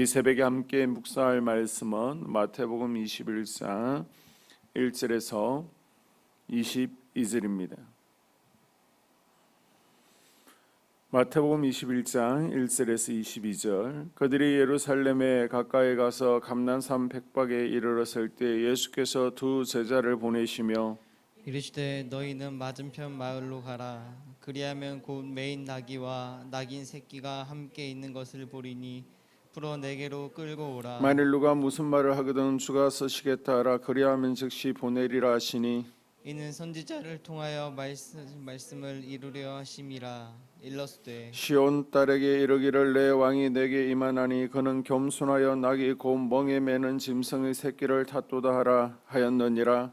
이 새벽에 함께 묵상할 말씀은 마태복음 21장 1절에서 22절입니다. 마태복음 21장 1절에서 22절 그들이 예루살렘에 가까이 가서 감난산 백박에 이르렀을 때 예수께서 두 제자를 보내시며 이르시되 너희는 맞은편 마을로 가라 그리하면 곧 메인 나귀와 낙인 새끼가 함께 있는 것을 보리니 풀어 내게로 끌고 오라. 만일 누가 무슨 말을 하거든 주가 쓰시겠다 하라 그리하면 즉시 보내리라 하시니 이는 선지자를 통하여 말씀, 말씀을 이루려 하심이라 일러스되 시온 딸에게 이르기를 내 왕이 내게 임하나니 그는 겸손하여 낙이 곧 멍에 매는 짐승의 새끼를 탓도다 하라 하였느니라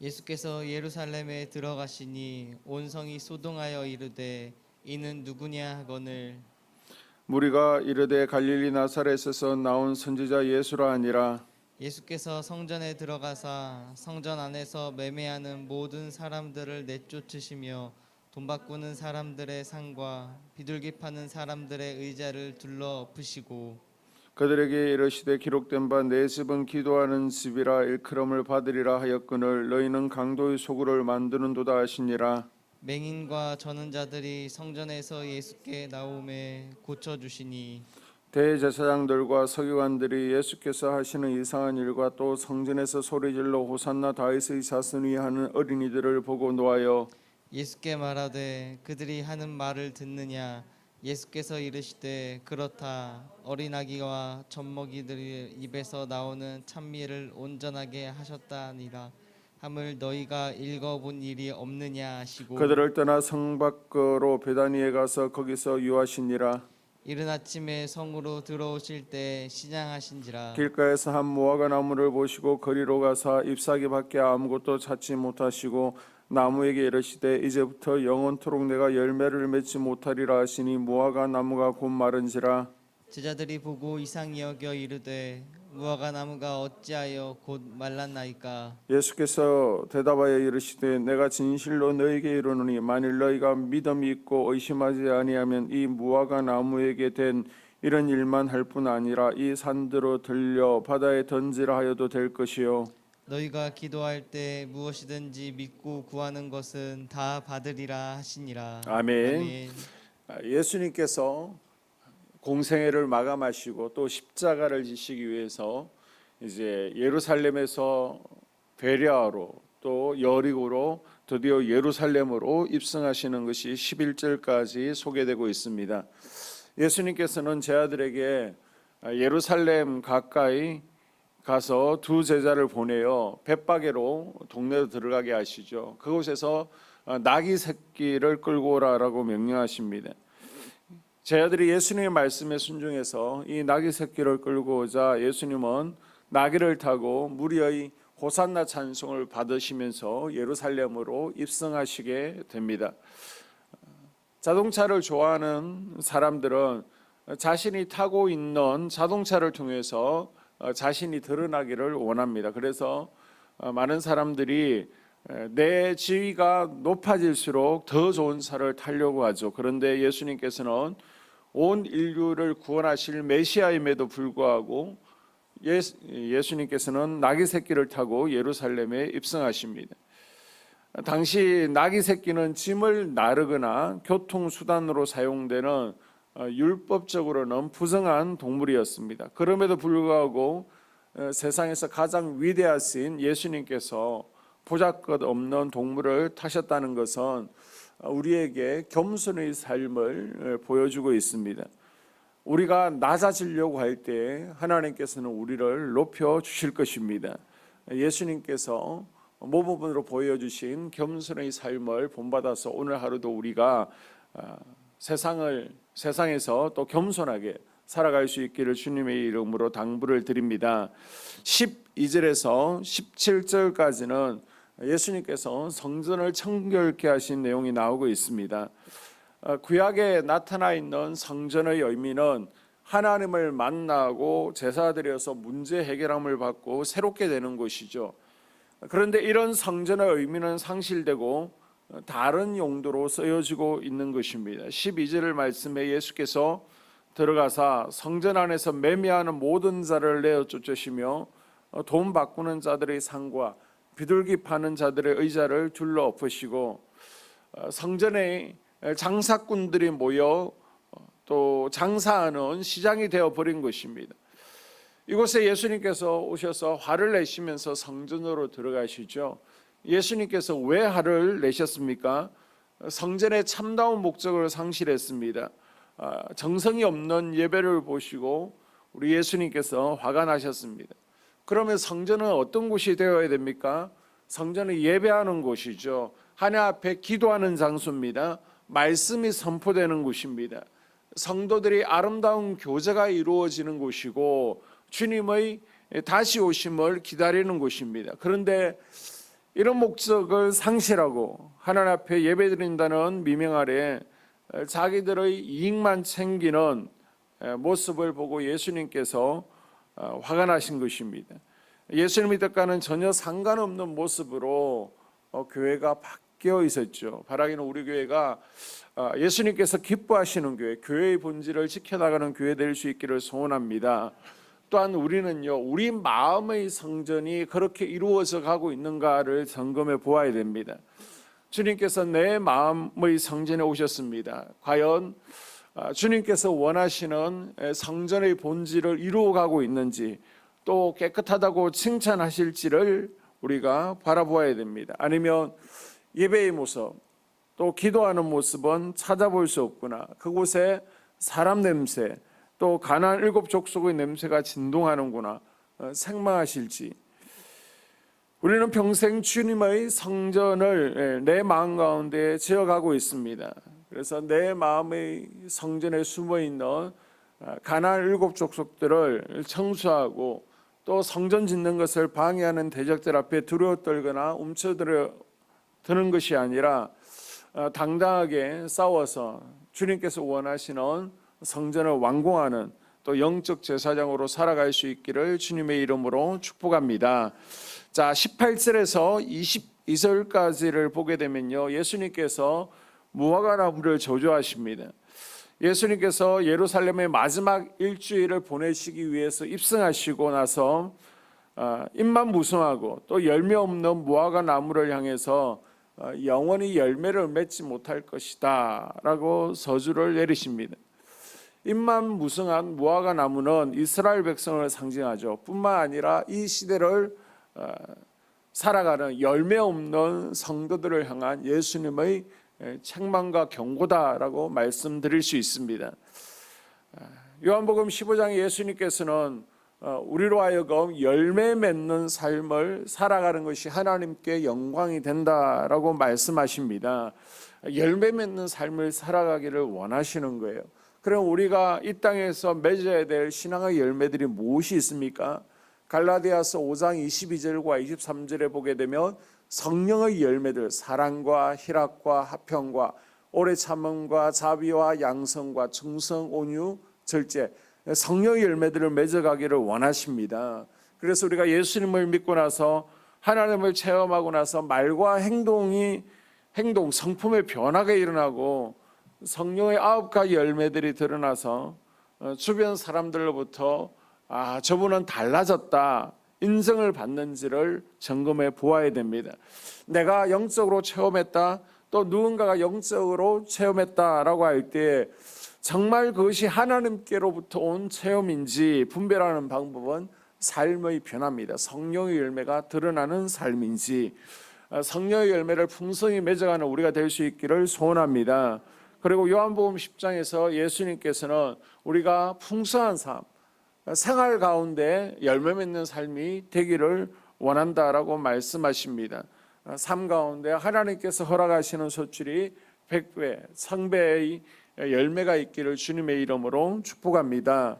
예수께서 예루살렘에 들어가시니 온 성이 소동하여 이르되 이는 누구냐 하거늘. 무리가 이르되 갈릴리 나사렛에서 나온 선지자 예수라 아니라. 예수께서 성전에 들어가사 성전 안에서 매매하는 모든 사람들을 내쫓으시며 돈 바꾸는 사람들의 상과 비둘기 파는 사람들의 의자를 둘러 엎으시고 그들에게 이르시되 기록된 바 내 집은 기도하는 집이라 일컬음을 받으리라 하였거늘 너희는 강도의 소굴을 만드는도다 하시니라. 맹인과 저는 자들이 성전에서 예수께 나오매 고쳐 주시니 대제사장들과 서기관들이 예수께서 하시는 이상한 일과 또 성전에서 소리질러 호산나 다윗의 자손이 하는 어린이들을 보고 노하여 예수께 말하되 그들이 하는 말을 듣느냐 예수께서 이르시되 그렇다. 어린아기와 젖먹이들의 입에서 나오는 찬미를 온전하게 하셨다니라. 함을 너희가 읽어본 일이 없느냐 하시고 그들을 떠나 성 밖으로 베다니에 가서 거기서 유하시니라 이른 아침에 성으로 들어오실 때 시장하신지라. 길가에서 한 무화과 나무를 보시고 거리로 가사 잎사귀 밖에 아무것도 찾지 못하시고 나무에게 이르시되 이제부터 영원토록 내가 열매를 맺지 못하리라 하시니 무화과 나무가 곧 마른지라. 제자들이 보고 이상히 여겨 이르되 무화과 나무가 어찌하여 곧 말랐나이까 예수께서 대답하여 이르시되 내가 진실로 너희에게 이르노니 만일 너희가 믿음이 있고 의심하지 아니하면 이 무화과 나무에게 된 이런 일만 할 뿐 아니라 이 산들로 들려 바다에 던지라 하여도 될 것이요 너희가 기도할 때 무엇이든지 믿고 구하는 것은 다 받으리라 하시니라. 아멘. 예수님께서 공생애를 마감하시고 또 십자가를 지시기 위해서 이제 예루살렘에서 베레아로 또 여리고로 드디어 예루살렘으로 입성하시는 것이 11절까지 소개되고 있습니다. 예수님께서는 제 아들에게 예루살렘 가까이 가서 두 제자를 보내어 벳바게로 동네로 들어가게 하시죠. 그곳에서 나귀 새끼를 끌고 오라라고 명령하십니다. 제 아들이 예수님의 말씀에 순종해서 이 나귀 새끼를 끌고 오자 예수님은 나귀를 타고 무리의 호산나 찬송을 받으시면서 예루살렘으로 입성하시게 됩니다. 자동차를 좋아하는 사람들은 자신이 타고 있는 자동차를 통해서 자신이 드러나기를 원합니다. 그래서 많은 사람들이 내 지위가 높아질수록 더 좋은 차를 타려고 하죠. 그런데 예수님께서는 온 인류를 구원하실 메시아임에도 불구하고 예수, 예수 님께서는 나귀 새끼를 타고 예루살렘에 입성하십니다. 당시 나귀 새끼는 짐을 나르거나 교통 수단으로 사용되는 어, 율법적으로는 부정한 동물이었습니다. 그럼에도 불구하고 어, 세상에서 가장 위대하신 예수님께서 보잘것 없는 동물을 타셨다는 것은 우리에게 겸손의 삶을 어, 보여주고 있습니다. 우리가 낮아지려고 할 때 하나님께서는 우리를 높여 주실 것입니다. 예수님께서 모범으로 보여주신 겸손의 삶을 본받아서 오늘 하루도 우리가 세상을 세상에서 또 겸손하게 살아갈 수 있기를 주님의 이름으로 당부를 드립니다. 12절에서 17절까지는 예수님께서 성전을 청결케 하신 내용이 나오고 있습니다. 어, 구약에 나타나 있는 성전의 의미는 하나님을 만나고 제사드려서 문제 해결함을 받고 새롭게 되는 것이죠. 그런데 이런 성전의 의미는 상실되고 어, 다른 용도로 쓰여지고 있는 것입니다. 12절을 말씀에 예수께서 들어가사 성전 안에서 매매하는 모든 자를 내어 쫓으시며 어, 돈 바꾸는 자들의 상과 비둘기 파는 자들의 의자를 둘러 엎으시고 어, 성전에 장사꾼들이 모여 어, 또 장사하는 시장이 되어 버린 것입니다. 이곳에 예수님께서 오셔서 화를 내시면서 성전으로 들어가시죠. 예수님께서 왜 화를 내셨습니까? 성전의 참다운 목적을 상실했습니다. 아, 정성이 없는 예배를 보시고 우리 예수님께서 화가 나셨습니다. 그러면 성전은 어떤 곳이 되어야 됩니까? 성전은 예배하는 곳이죠. 하늘 앞에 기도하는 장소입니다. 말씀이 선포되는 곳입니다. 성도들이 아름다운 교제가 이루어지는 곳이고 주님의 다시 오심을 기다리는 곳입니다. 그런데 이런 목적을 상실하고 하나님 앞에 예배드린다는 미명 아래 자기들의 이익만 챙기는 모습을 보고 예수님께서 어, 화가 나신 것입니다. 예수님 믿을까는 전혀 상관없는 모습으로 어, 교회가 바뀌어 있었죠. 바라기는 우리 교회가 어, 예수님께서 기뻐하시는 교회, 교회의 본질을 지켜나가는 교회 될 수 있기를 소원합니다. 또한 우리는요, 우리 마음의 성전이 그렇게 이루어져 가고 있는가를 점검해 보아야 됩니다. 주님께서 내 마음의 성전에 오셨습니다. 과연 아, 주님께서 원하시는 성전의 본질을 이루어가고 있는지 또 깨끗하다고 칭찬하실지를 우리가 바라보아야 됩니다. 아니면 예배의 모습 또 기도하는 모습은 찾아볼 수 없구나. 그곳에 사람 냄새 또 가난 일곱 족속의 냄새가 진동하는구나. 어, 생망하실지 우리는 평생 주님의 성전을 예, 내 마음 가운데 지어가고 있습니다. 그래서 내 마음의 성전에 숨어 있는 가난 일곱 족속들을 청소하고 또 성전 짓는 것을 방해하는 대적들 앞에 두려워 떨거나 움츠들어 드는 것이 아니라 어, 당당하게 싸워서 주님께서 원하시는 성전을 완공하는 또 영적 제사장으로 살아갈 수 있기를 주님의 이름으로 축복합니다. 자, 18절에서 22절까지를 보게 되면요. 예수님께서 무화과 나무를 저주하십니다. 예수님께서 예루살렘의 마지막 일주일을 보내시기 위해서 입성하시고 나서 어, 입만 무성하고 또 열매 없는 무화과 나무를 향해서 어, 영원히 열매를 맺지 못할 것이다라고 저주를 내리십니다. 입만 무성한 무화과 나무는 이스라엘 백성을 상징하죠. 뿐만 아니라 이 시대를 어, 살아가는 열매 없는 성도들을 향한 예수님의 책망과 경고다라고 말씀드릴 수 있습니다. 요한복음 15장에 예수님께서는 어, 우리로 하여금 열매 맺는 삶을 살아가는 것이 하나님께 영광이 된다라고 말씀하십니다. 열매 맺는 삶을 살아가기를 원하시는 거예요. 그럼 우리가 이 땅에서 맺어야 될 신앙의 열매들이 무엇이 있습니까? 갈라디아서 5장 22절과 23절에 보게 되면 성령의 열매들 사랑과 희락과 화평과 오래 참음과 자비와 양성과 충성 온유 절제 성령의 열매들을 맺어가기를 원하십니다. 그래서 우리가 예수님을 믿고 나서 하나님을 체험하고 나서 말과 행동이 행동 성품의 변화가 일어나고 성령의 아홉 가지 열매들이 드러나서 어, 주변 사람들로부터 아 저분은 달라졌다 인정을 받는지를 점검해 보아야 됩니다. 내가 영적으로 체험했다, 또 누군가가 영적으로 체험했다라고 할 때 정말 그것이 하나님께로부터 온 체험인지 분별하는 방법은 삶의 변화입니다. 성령의 열매가 드러나는 삶인지 어, 성령의 열매를 풍성히 맺어가는 우리가 될 수 있기를 소원합니다. 그리고 요한복음 10장에서 예수님께서는 우리가 풍성한 삶, 생활 가운데 열매 맺는 삶이 되기를 원한다라고 말씀하십니다. 삶 가운데 하나님께서 허락하시는 소출이 100배, 성배의 열매가 있기를 주님의 이름으로 축복합니다.